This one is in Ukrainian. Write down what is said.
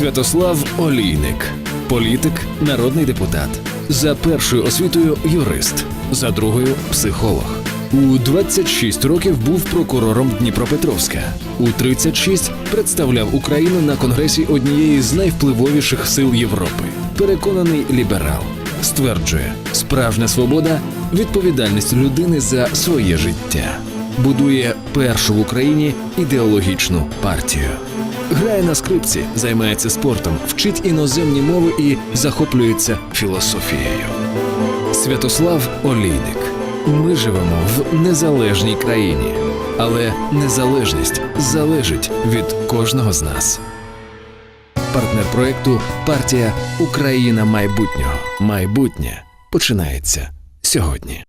Святослав Олійник, політик, народний депутат. За першою освітою юрист, за другою психолог. У 26 років був прокурором Дніпропетровська. У 36 представляв Україну на конгресі однієї з найвпливовіших сил Європи. Переконаний ліберал. Стверджує, справжня свобода відповідальність людини за своє життя. Будує першу в Україні ідеологічну партію. Грає на скрипці, займається спортом, вчить іноземні мови і захоплюється філософією. Святослав Олійник. Ми живемо в незалежній країні, але незалежність залежить від кожного з нас. Партнер проекту партія Україна майбутнього. Майбутнє починається сьогодні.